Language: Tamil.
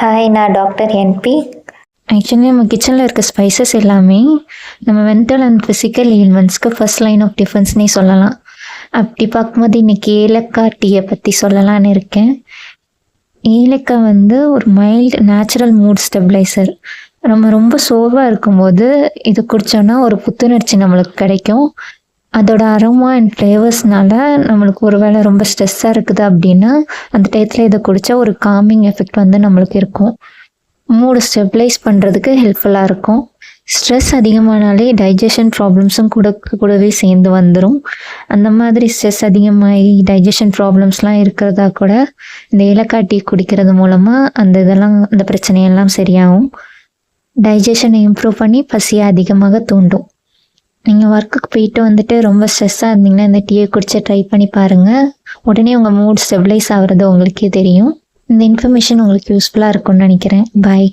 ஹாய் நான் டாக்டர் என்பி ஆக்சுவலி நம்ம கிச்சனில் இருக்க ஸ்பைசஸ் எல்லாமே நம்ம மென்டல் அண்ட் ஃபிசிக்கல் ஈல்மெண்ட்ஸ்க்கு ஃபர்ஸ்ட் லைன் ஆஃப் டிஃபென்ஸ்னே சொல்லலாம். அப்படி பார்க்கும்போது இன்னைக்கு ஏலக்காய் டீயை பற்றி சொல்லலான்னு இருக்கேன். ஏலக்காய் வந்து ஒரு மைல்டு நேச்சுரல் மூட் ஸ்டெபிளைசர் நம்ம ரொம்ப சோர்வாக இருக்கும்போது இது குடித்தோன்னா ஒரு புத்துணர்ச்சி நம்மளுக்கு கிடைக்கும். அதோட அரோமா அண்ட் ஃப்ளேவர்ஸ்னால நம்மளுக்கு ஒரு வேளை ரொம்ப ஸ்ட்ரெஸ்ஸாக இருக்குது அப்படின்னா அந்த டயத்தில் இதை குடித்தா ஒரு காமிங் எஃபெக்ட் வந்து நம்மளுக்கு இருக்கும். மூடு ஸ்டெபிளைஸ் பண்ணுறதுக்கு ஹெல்ப்ஃபுல்லாக இருக்கும். ஸ்ட்ரெஸ் அதிகமானாலே டைஜஷன் ப்ராப்ளம்ஸும் கூட கூடவே சேர்ந்து வந்துடும் அந்த மாதிரி ஸ்ட்ரெஸ் அதிகமாகி டைஜஷன் ப்ராப்ளம்ஸ்லாம் இருக்கிறதா கூட இந்த ஏலக்காய் டீ குடிக்கிறது மூலமாக அந்த இதெல்லாம் அந்த பிரச்சனையெல்லாம் சரியாகும். டைஜஷனை இம்ப்ரூவ் பண்ணி பசியை அதிகமாக தூண்டும். நீங்கள் ஒர்க்குக்கு போயிட்டு வந்துட்டு ரொம்ப ஸ்ட்ரெஸ்ஸாக இருந்தீங்கன்னா இந்த டீயை குடிச்சு ட்ரை பண்ணி பாருங்கள் உடனே உங்கள் மூட் ஸ்டெபிளைஸ் ஆகிறது உங்களுக்கே தெரியும். இந்த இன்ஃபர்மேஷன் உங்களுக்கு யூஸ்ஃபுல்லாக இருக்கும்னு நினைக்கிறேன். பாய்